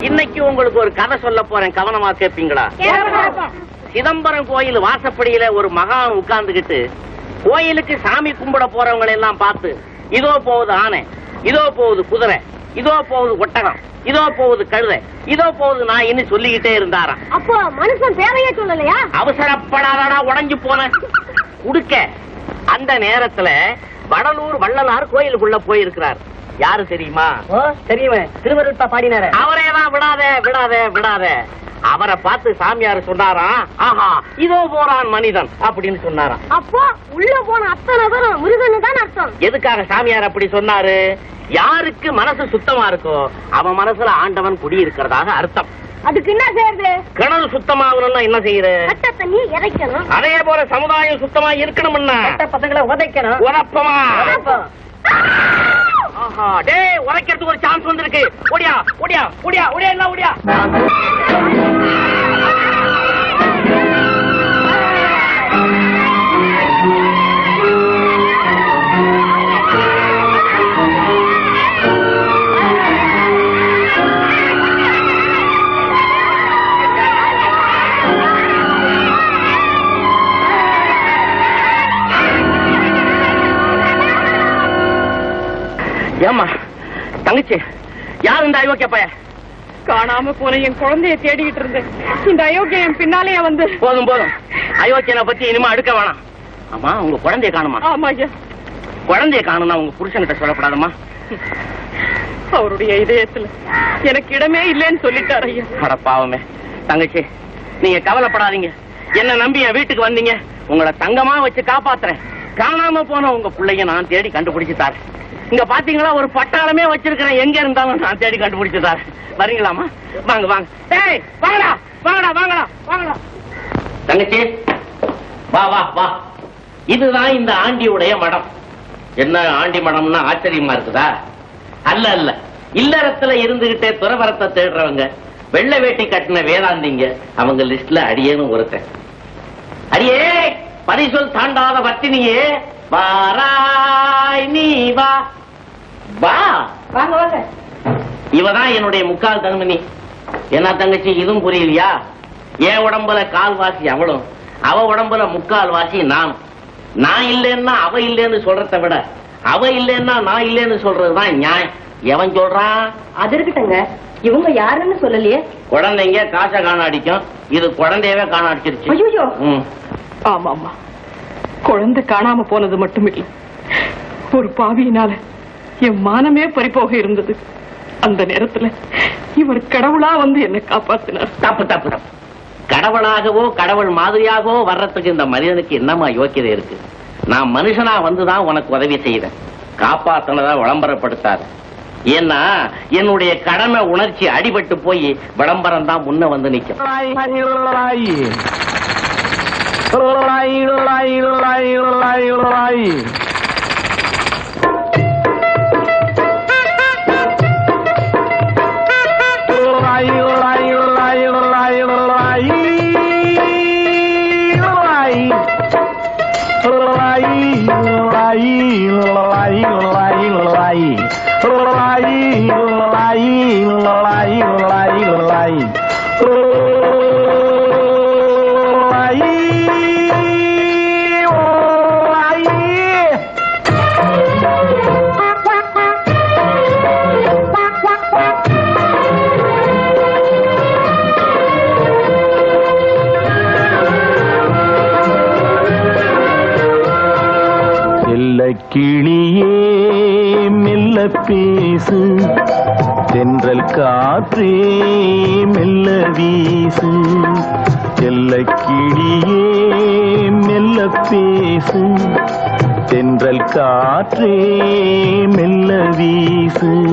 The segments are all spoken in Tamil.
இன்னைக்கு உங்களுக்கு ஒரு கதை சொல்ல போறேன். கவனமா கேட்பீங்களா சிதம்பரம் கோயில் வாசப்படியில ஒரு மகான் உட்கார்ந்துகிட்டு கோயிலுக்கு சாமி கும்பிட போறவங்களை எல்லாம் பார்த்து இதோ போகுது ஆனை இதோ போகுது குதிரை இதோ போகுது ஒட்டகம் இதோ போகுது கழுதை இதோ போகுது நாயின்னு சொல்லிக்கிட்டே இருந்தாராம். அப்போ மனுஷன் பேரையே சொல்லலையா? அவசரப்படாதடா உடைஞ்சு போன. குடுக்க. அந்த நேரத்துல வடலூர் வள்ளலார் கோயிலுக்குள்ள போயிருக்கிறார். யாரு தெரியுமா? ஓ தெரியுமே? திருவருட்பா பாடினாரு. அவரே தான் விடாத விடாத விடாத. அவரை பார்த்து சாமியார் சொன்னாராம் ஆஹா இதோ போறான் மனிதன் அப்படின்னு சொன்னாராம். அப்போ உள்ள போன அத்தனை பேரும் முருகன் தான் அர்த்தம். எதுக்காக சாமியார் அப்படி சொன்னாரு? யாருக்கு மனசு சுத்தமா இருக்கோ அவன் மனசுல ஆண்டவன் குடி இருக்கிறதாக அர்த்தம். அதுக்கு என்ன செய்யறது? கிணறு சுத்தமாகணும்னா என்ன செய்யற கட்ட தண்ணி இறைக்கணும் அதே போல சமுதாயம் சுத்தமா இருக்கணும்னா? கெட்ட பசங்களை உதைக்கணும் ஆஹா டேய் உரைக்கிறதுக்கு ஒரு சான்ஸ் வந்திருக்கு. ஓடியா ஓடியா ஓடியா ஓடியா எல்லாம் ஓடியா. அயோக்கிய காணாம போன என் குழந்தைய தேடிட்டு இருந்தேன். இந்த அயோக்கியம் என் பின்னாலேயே வந்து போதும் போதும். அயோக்கியனை பத்தி இனிமே அடுக்க வேணாம். ஆமா உங்க குழந்தைய காணுமா? ஆமா ஐயா. குழந்தைய காணும்னா உங்க புருஷன்கிட்ட சொல்லப்படாதம்மா அவருடைய இதயத்துல எனக்கு இடமே இல்லைன்னு சொல்லிட்டார் ஐயா. அட பாவமே. தங்கச்சி நீங்க கவலைப்படாதீங்க. என்ன நம்பி என் வீட்டுக்கு வந்தீங்க. உங்களை தங்கமா வச்சு காப்பாத்துறேன். காணாம போன உங்க பிள்ளைய நான் தேடி கண்டுபிடிச்சு தரேன். இங்க பாத்தீங்களா ஒரு பட்டாளமே வச்சிருக்கிறேன். எங்க இருந்தாலும் நான் தேடி கண்டுபிடிச்சு சார் வரீங்களாமா வாங்க வாங்க. ஏய் வாங்கடா வாங்கடா வாங்கடா வாங்கடா. தங்கச்சி வா வா வா. இதுதான் இந்த ஆண்டியுடைய மடம். என்ன ஆண்டி மடம்னா ஆச்சரியமா இருக்குதா? அல்ல அல்ல. இல்லறத்துல இருந்துகிட்டே துறவரத்தை தேடுறவங்க வெள்ளை வேட்டி கட்டின வேதாந்திங்க அவங்க லிஸ்ட்ல அடியேன்னு ஒருத்தன். அடியே பரிசொல் தாண்டாத வர்த்தினியே வாராய் நீ வா. வா. வாங்க வாங்க. இவதான் என்னுடைய முக்கால் தங்கமணி. என்ன தங்கச்சி இதுவும் புரியலையா? என் உடம்புல கால்வாசி அவளும் அவ உடம்புல முக்கால் வாசி நான் நான் இல்லைன்னா அவ இல்லைன்னு சொல்றத விட அவ இல்லைன்னா நான் இல்லைன்னு சொல்றதுதான் நியாயம். எவன் சொல்றான் அது இருக்கட்டுங்க இவங்க யாருன்னு சொல்லலையே. குழந்தைங்க காசை காண அடிக்கும் இது குழந்தையவே காண அடிச்சிருச்சு ஐயோ ம். ஆமா ஆமா குழந்தை காணாம போனது மட்டும் இல்ல ஒரு பாவியினால என் மானமே பறிபோக இருந்தது. அந்த நேரத்துல இவர் கடவுளா வந்து என்னை காப்பாத்தினார். தப்பு தப்பு தப்பு. கடவுளாகவோ கடவுள் மாதிரியாகவோ வர்றதுக்கு இந்த மனிதனுக்கு என்னமா யோக்கியதை இருக்கு? நான் மனுஷனா வந்துதான் உனக்கு உதவி செய்தேன் காப்பாத்தினதா விளம்பரப்படுத்தாது. ஏன்னா என்னுடைய கடமை உணர்ச்சி அடிபட்டு போய் விளம்பரம் தான் முன்ன வந்து நிக்கும் செல்ல கிளியே மெல்ல பேசு. தென்றல் காற்றே மெல்ல வீசு. செல்ல கிளியே மெல்ல பேசு. தென்றல் காற்றே மெல்ல வீசு.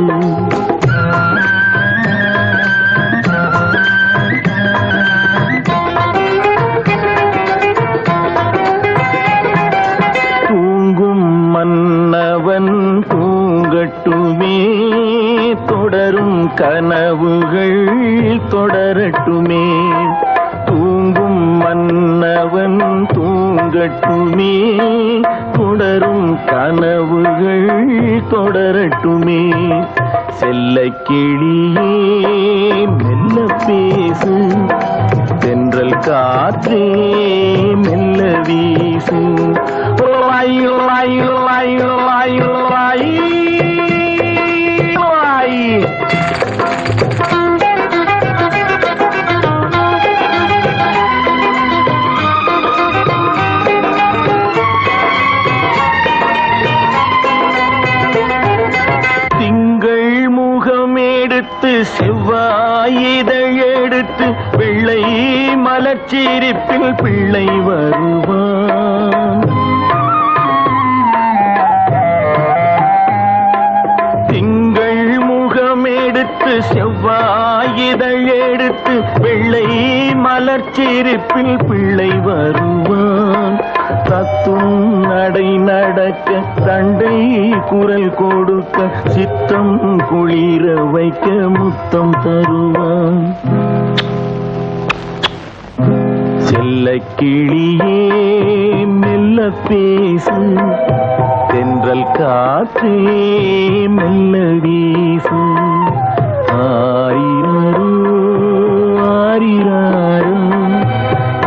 கிளியே மெல்ல பேசு. தென்றல் காற்றே பிள்ளை வருவான். திங்கள் முகம் எடுத்து செவ்வாய் எடுத்து வெள்ளை மலர்ச்சிரிப்பில் பிள்ளை வருவான். தத்தும் நடை நடக்க தண்டை குரல் கொடுக்க சித்தம் குளிர வைக்க முத்தம் தருவான். செல்ல கிளியே மெல்ல பேசு தென்றல் காற்றே மெல்ல வீசு ஆரிரரு ஆரிராரு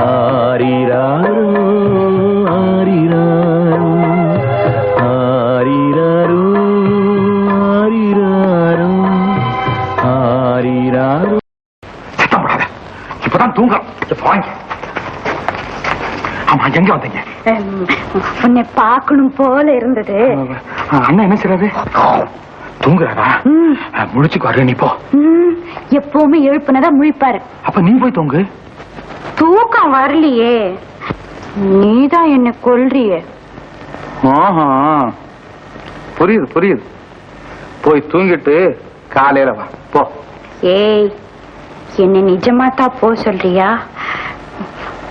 ஆரிராரு ஆரிராரு. ஆரிராரு ஆரிராரு ஆரிராரு. இப்பதான் தூங்குறோம் வாங்க. ஆமா எங்க வந்தீங்க? உன்னை பார்க்கணும் போல இருந்தது. ஆ, அண்ணன் என்ன செய்றாரு? தூங்குறாரா? முழிச்சுக்கு நீ போ. எப்பவுமே எழுப்புனதா முழிப்பாரு. அப்ப நீ போய் தூங்கு. தூக்கம் வரலையே. நீதான் என்ன கொல்றியே. ஆஹா. புரியுது புரியுது. போய் தூங்கிட்டு காலையில வா. போ. ஏய் என்ன நிஜமா தான் போ சொல்றியா?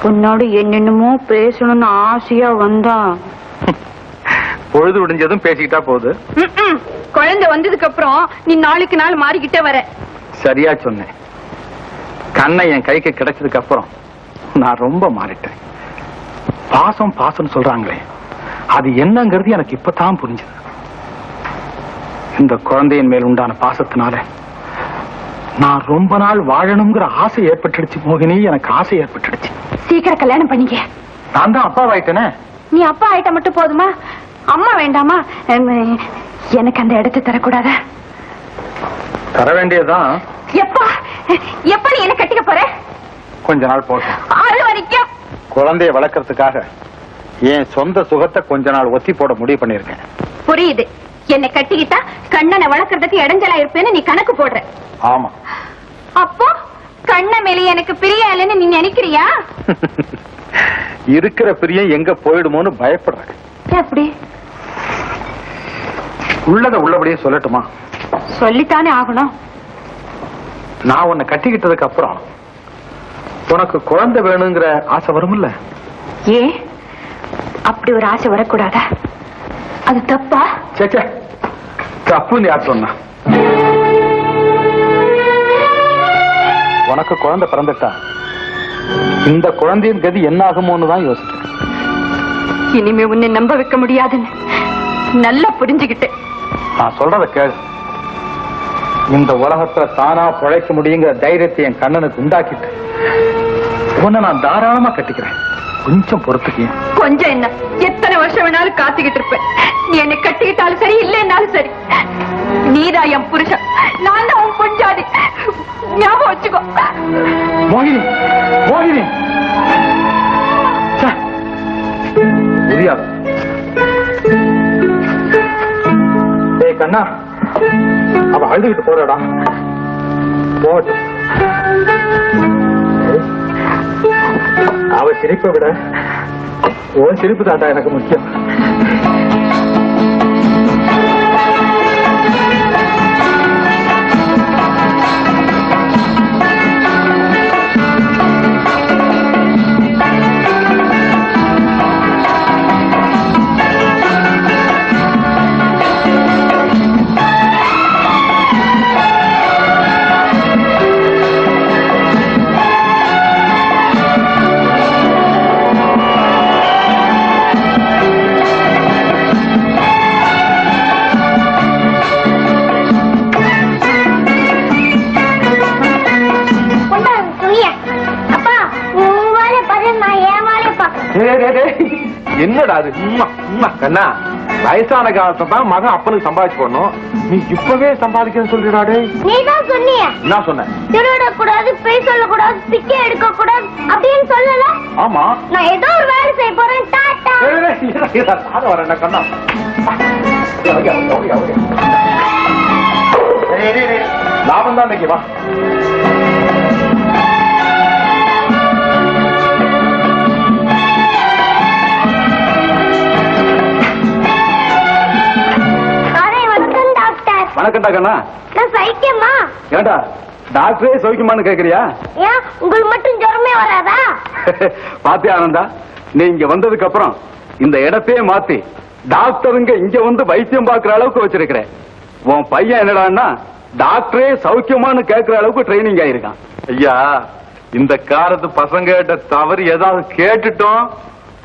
உன்னோட என்னென்னமோ பேசணும்னு ஆசையா வந்தா. பொழுது விடிஞ்சதும் பேசிக்கிட்டா போகுது. குழந்தை வந்ததுக்கு அப்புறம் நீ நாளுக்கு நாள் மாறிக்கிட்டே வர. சரியா சொன்னேன். கண்ணை என் கைக்கு கிடைச்சதுக்கு அப்புறம் நான் ரொம்ப மாறிட்டேன். பாசம் பாசம் சொல்றாங்களே அது என்னங்கிறது எனக்கு இப்பதான் புரிஞ்சது. இந்த குழந்தையின் மேல் உண்டான பாசத்தினால நான் ரொம்ப நாள் வாழணுங்கிற ஆசை ஏற்பட்டுடுச்சு மோகினி. எனக்கு ஆசை ஏற்பட்டுடுச்சு. சீக்கிரம் கல்யாணம் பண்ணிக்க. நான் தான் அப்பாவாயிட்டேனே நீ அப்பா ஆயிட்ட மட்டும் போதுமா? அம்மா வேண்டாமா? எனக்கு அந்த இடத்தை தரக்கூடாதா? தர வேண்டியதுதான். எப்பா? எப்ப நீ என்ன கட்டிக்க போற? கொஞ்ச நாள் போட்டோம் அது வரைக்கும் குழந்தைய வளர்க்கறதுக்காக என் சொந்த சுகத்தை கொஞ்ச நாள் ஒத்தி போட முடிவு பண்ணிருக்கேன் புரியுது. என்னை கட்டிக்கிட்டா கண்ணனை வளர்க்கறதுக்கு இடைஞ்சலா இருப்பேன்னு நீ கணக்கு போடுற. ஆமா. அப்போ கண்ண மேல எனக்கு பிரியா இல்லைன்னு நீ நினைக்கிறியா? இருக்கிற பிரியம் எங்க போயிடுமோன்னு பயப்படுறேன் எப்படி உள்ளத உள்ளபடியே சொல்லட்டுமா? சொல்லித்தானே ஆகணும். நான் உன்னை கட்டிக்கிட்டதுக்கு அப்புறம் உனக்கு குழந்தை வேணுங்கிற ஆசை வரும்ல ஏ அப்படி ஒரு ஆசை வரக்கூடாதா? அது தப்பா? சேச்சே தப்புன்னு யார் சொன்னா? உனக்கு குழந்தை பிறந்துட்டா. இந்த குழந்தையின் கதி என்ன ஆகுமோன்னு தான் யோசிக்கிறேன். இனிமே உன்னை நம்ப வைக்க முடியாதுன்னு நல்லா புரிஞ்சுகிட்டேன் நான் சொல்றத கேளு. இந்த உலகத்துல தானா பிழைக்க முடியுங்கிற தைரியத்தை என் கண்ணனுக்கு உண்டாக்கிட்டு உன்னை நான் தாராளமா கட்டிக்கிறேன். கொஞ்சம் பொறுத்துக்கிய கொஞ்சம் என்ன? எத்தனை வருஷம் வேணாலும் காத்துக்கிட்டு இருப்பேன். நீ என்னை கட்டிக்கிட்டாலும் சரி இல்லைன்னாலும் சரி. நீதான் என் புருஷன். நான் தான் உன் பொஞ்சாதி. ஞாபகம் வச்சுக்கோ. மோகினி மோகினி. ச்சே. முடியாது கண்ணா. அவ அழுதுகிட்டு போறாடா. போட்டு அவ சிரிப்பை விட உன் சிரிப்பு தாண்டா எனக்கு முக்கியம். என்னடா அது. கண்ணா வயசான காலத்தை தான் மகன் அப்பனுக்கு சம்பாதிச்சு போடணும். நீ இப்பவே சம்பாதிக்கணும்னு சொல்லிடாடே நீ தான் சொன்னிய? என்ன சொன்ன திருடக்கூடாது பொய் சொல்லக்கூடாது பிச்சை எடுக்க கூடாது அப்படின்னு சொல்லல? ஆமா. நான் ஏதோ ஒரு வேலை செய்ய போறேன். இரு, நானும் வரேன்டா, கண்ணா. லாபம் தான் வா. டாக்டர் வணக்கம்டா கண்ணா. நான் சைக்கியமா ஏண்டா டாக்டரே சௌக்கியமான்னு கேக்குறியா? ஏன் உங்களுக்கு மட்டும் ஜுரமே வராதா? பாத்தியா ஆனந்தா நீ இங்க வந்ததுக்கு அப்புறம் இந்த இடத்தையே மாத்தி டாக்டருங்க இங்க வந்து வைத்தியம் பார்க்கிற அளவுக்கு வச்சிருக்கிற. உன் பையன் என்னடான்னா டாக்டரே சௌக்கியமான்னு கேட்கிற அளவுக்கு ட்ரைனிங் ஆயிருக்கான். ஐயா இந்த காலத்து பசங்க கிட்ட தவறு ஏதாவது கேட்டுட்டோம்?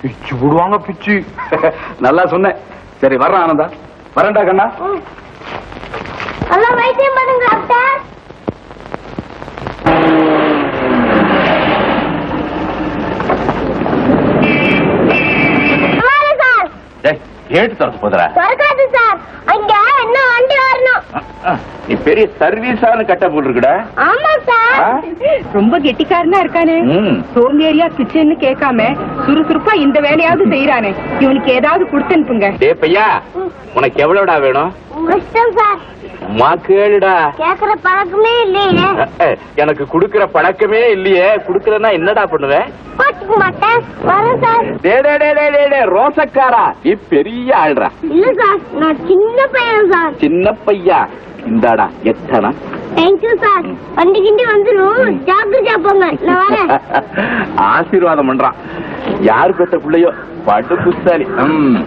பிச்சு விடுவாங்க பிச்சு. நல்லா சொன்னேன். சரி வர்றேன் ஆனந்தா. வரேன்டா கண்ணா. நல்லா வைத்தியம் பண்ணுங்க டாக்டர். சார். கேட்டு திறந்து போதுற திறக்காது சார். அங்க என்ன வண்டி வரணும்? நீ பெரிய சர்வீஸான கட்ட போட்டுருக்குடா ஆமா சார். ரொம்ப கெட்டிக்காரனா இருக்கானே. சோம்பேறியா கிச்சன்னு கேட்காம சுறுசுறுப்பா இந்த வேலையாவது செய்யறானே இவனுக்கு ஏதாவது கொடுத்து அனுப்புங்க. டே பையா உனக்கு எவ்வளவுடா வேணும்? சார். மா கேளுடா. கேக்குற பழக்கமே இல்லையே. எனக்கு குடுக்கிற பழக்கமே இல்லையே. குடுக்கலன்னா என்னடா பண்ணுவேன் கோச்சுக்க மாட்டேன். வரேன் சார். டே டே டே டே டே, ரோசக்காரா? நீ பெரிய ஆள்றா இல்ல சார். நான் சின்ன பையன் சார். சின்ன பையா? இந்தாடா எத்தனா? Thank you sir. வண்டி கிண்டி வந்துடும் ஜாக்கிரதையா போங்க. நான் வரேன். ஆசீர்வாதம் பண்றான். யாரு பெத்த பிள்ளையோ? பட்டு புத்தாலி ம்.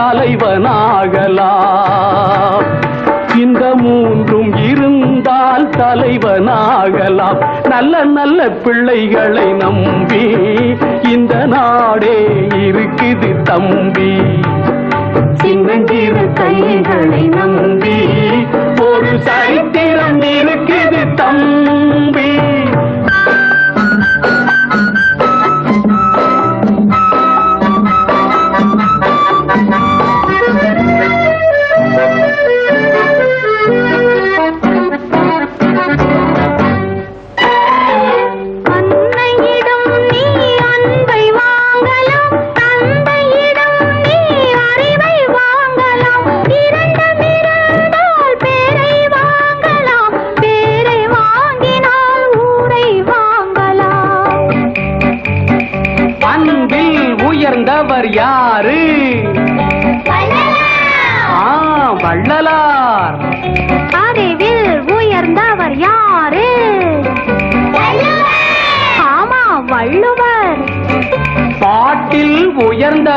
தலைவனாகலாம். இந்த மூன்றும் இருந்தால் தலைவனாகலாம். நல்ல நல்ல பிள்ளைகளை நம்பி இந்த நாடே இருக்குது தம்பி. சின்னஞ்சிறு கைகளை நம்பி ஒரு சரித்திரம் இருக்குது தம்பி.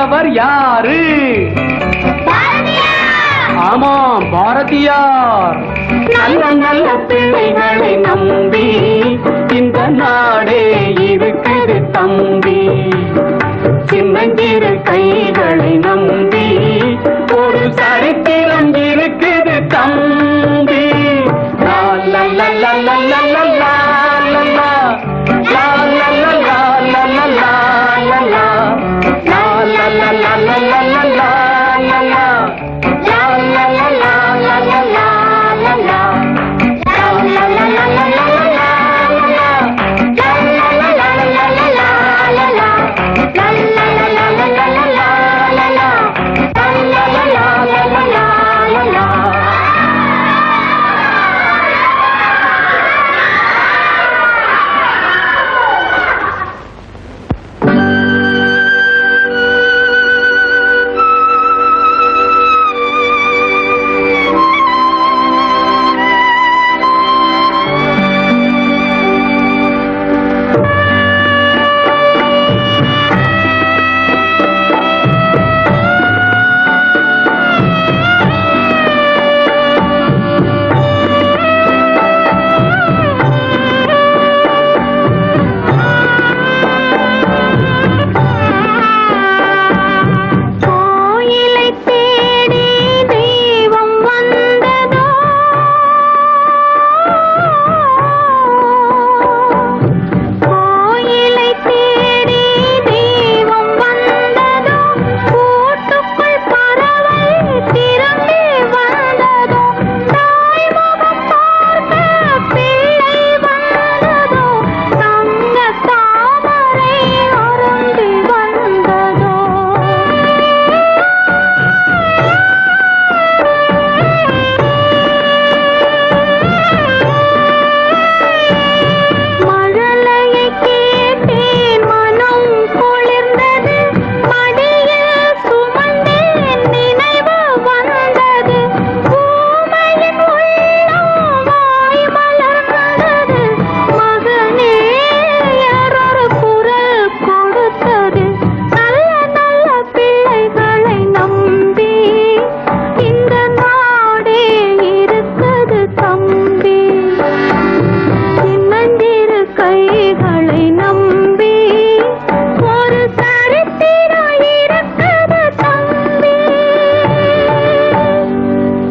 பாடியவர் யாரு? ஆமாம் பாரதியார். நல்ல நல்ல பிள்ளைகளை நம்பி இந்த நாடே இருக்குது தம்பி. சின்னஞ்சிறு கைகளை நம்பி ஒரு சரித்திரம் இருக்குது தம்பி. நல்ல